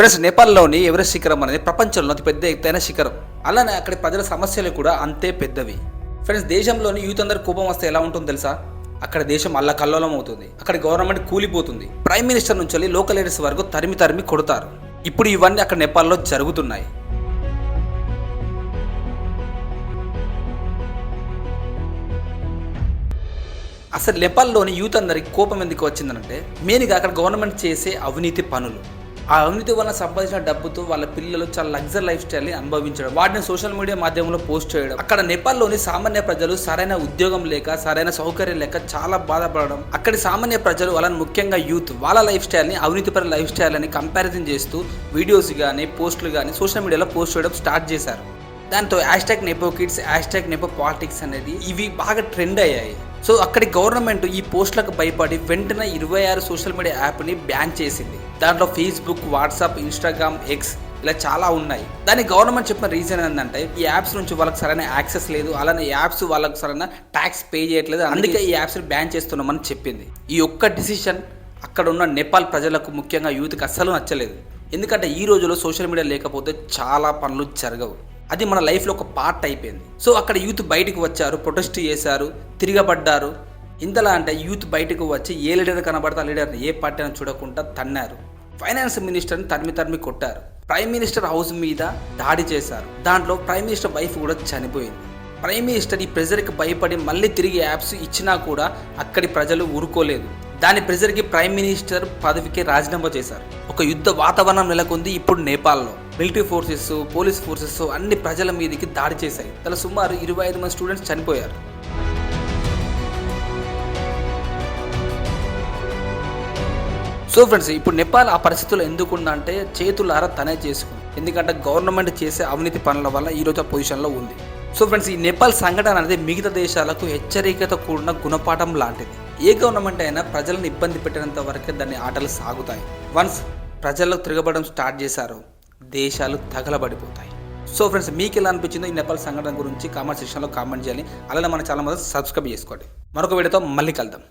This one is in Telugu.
ఫ్రెండ్స్ నేపాల్లోని ఎవరెస్ట్ శిఖరం అనేది ప్రపంచంలో అతి పెద్ద ఎత్తైన శిఖరం. అలానే అక్కడి ప్రజల సమస్యలు కూడా అంతే పెద్దవి. ఫ్రెండ్స్ దేశంలోని యూత్ అందరు కోపం వస్తే ఎలా ఉంటుందో తెలుసా? అక్కడ దేశం అల్ల కల్లోలం అవుతుంది. అక్కడ గవర్నమెంట్ కూలిపోతుంది. ప్రైమ్ మినిస్టర్ నుంచి వెళ్ళి లోకల్ లీడర్స్ వరకు తరిమి తరిమి కొడతారు. ఇప్పుడు ఇవన్నీ అక్కడ నేపాల్లో జరుగుతున్నాయి. అసలు నేపాల్లోని యూత్ అందరికి కోపం ఎందుకు వచ్చిందంటే మెయిన్గా అక్కడ గవర్నమెంట్ చేసే అవినీతి పనులు. ఆ అవినీతి వల్ల సంపాదించిన డబ్బుతో వాళ్ళ పిల్లలు చాలా లగ్జర్ లైఫ్ స్టైల్ని అనుభవించడం. వాటిని సోషల్ మీడియా మాధ్యమంలో పోస్ట్ చేయడం. అక్కడ నేపాల్లోని సామాన్య ప్రజలు సరైన ఉద్యోగం లేక సరైన సౌకర్యం లేక చాలా బాధపడడం. అక్కడి సామాన్య ప్రజలు వాళ్ళని ముఖ్యంగా యూత్ వాళ్ళ లైఫ్ స్టైల్ని అవినీతిపర లైఫ్ స్టైల్ అని కంపారిజన్ చేస్తూ వీడియోస్ కానీ పోస్టులు కానీ సోషల్ మీడియాలో పోస్ట్ చేయడం స్టార్ట్ చేశారు. దాంతో hashtag nepo kids hashtag nepo politics అనేది ఇవి బాగా ట్రెండ్ అయ్యాయి. సో అక్కడి గవర్నమెంట్ ఈ పోస్టులకు భయపడి వెంటనే ఇరవై ఆరు సోషల్ మీడియా యాప్ని బ్యాన్ చేసింది. దాంట్లో ఫేస్బుక్ వాట్సాప్ ఇన్స్టాగ్రామ్ ఎక్స్ ఇలా చాలా ఉన్నాయి. దాని గవర్నమెంట్ చెప్పిన రీజన్ ఏంటంటే ఈ యాప్స్ నుంచి వాళ్ళకి సరైన యాక్సెస్ లేదు. అలానే యాప్స్ వాళ్ళకి సరైన ట్యాక్స్ పే చేయట్లేదు. అందుకే ఈ యాప్స్ని బ్యాన్ చేస్తున్నామని చెప్పింది. ఈ ఒక్క డిసిషన్ అక్కడ ఉన్న నేపాల్ ప్రజలకు ముఖ్యంగా యూత్కి అస్సలు నచ్చలేదు. ఎందుకంటే ఈ రోజులో సోషల్ మీడియా లేకపోతే చాలా పనులు జరగవు. అది మన లైఫ్లో ఒక పార్ట్ అయిపోయింది. సో అక్కడ యూత్ బయటకు వచ్చారు ప్రొటెస్ట్ చేశారు తిరగబడ్డారు. ఇంతలా అంటే యూత్ బయటకు వచ్చి ఏ లీడర్ కనబడితే ఆ లీడర్ ఏ పార్టీ అని చూడకుండా తన్నారు. ఫైనాన్స్ మినిస్టర్ని తరిమి తరిమి కొట్టారు. ప్రైమ్ మినిస్టర్ హౌస్ మీద దాడి చేశారు. దాంట్లో ప్రైమ్ మినిస్టర్ వైఫ్ కూడా చనిపోయింది. ప్రైమ్ మినిస్టర్ ఈ ప్రెజర్కి భయపడి మళ్ళీ తిరిగి యాప్స్ ఇచ్చినా కూడా అక్కడి ప్రజలు ఊరుకోలేదు. దాని ప్రెజర్కి ప్రైమ్ మినిస్టర్ పదవికి రాజీనామా చేశారు. ఒక యుద్ధ వాతావరణం నెలకొంది ఇప్పుడు నేపాల్లో. మిలిటరీ ఫోర్సెస్ పోలీస్ ఫోర్సెస్ అన్ని ప్రజల మీదకి దాడి చేశాయి. తల సుమారు ఇరవై ఐదు మంది స్టూడెంట్స్ చనిపోయారు. సో ఫ్రెండ్స్ ఇప్పుడు నేపాల్ ఆ పరిస్థితుల్లో ఎందుకు ఉందంటే చేతులారా తనే చేసుకుంది. ఎందుకంటే గవర్నమెంట్ చేసే అవినీతి పనుల వల్ల ఈరోజు ఆ పొజిషన్లో ఉంది. సో ఫ్రెండ్స్ ఈ నేపాల్ సంఘటన అనేది మిగతా దేశాలకు హెచ్చరికతో కూడిన గుణపాఠం లాంటిది. ఏ గవర్నమెంట్ అయినా ప్రజలను ఇబ్బంది పెట్టినంత వరకే దాని ఆటలు సాగుతాయి. వన్స్ ప్రజల్లో తిరగబడడం స్టార్ట్ చేశారు. దేశాలు తగలబడిపోతాయి. సో ఫ్రెండ్స్ మీకు ఎలా అనిపించిందో ఈ నేపాల్ సంఘటన గురించి కామెంట్ సెక్షన్లో కామెంట్ చేయాలి అలానే మన ఛానల్ మీద సబ్స్క్రైబ్ చేసుకోండి. మరొక వీడియోతో మళ్ళీ కలుద్దాం.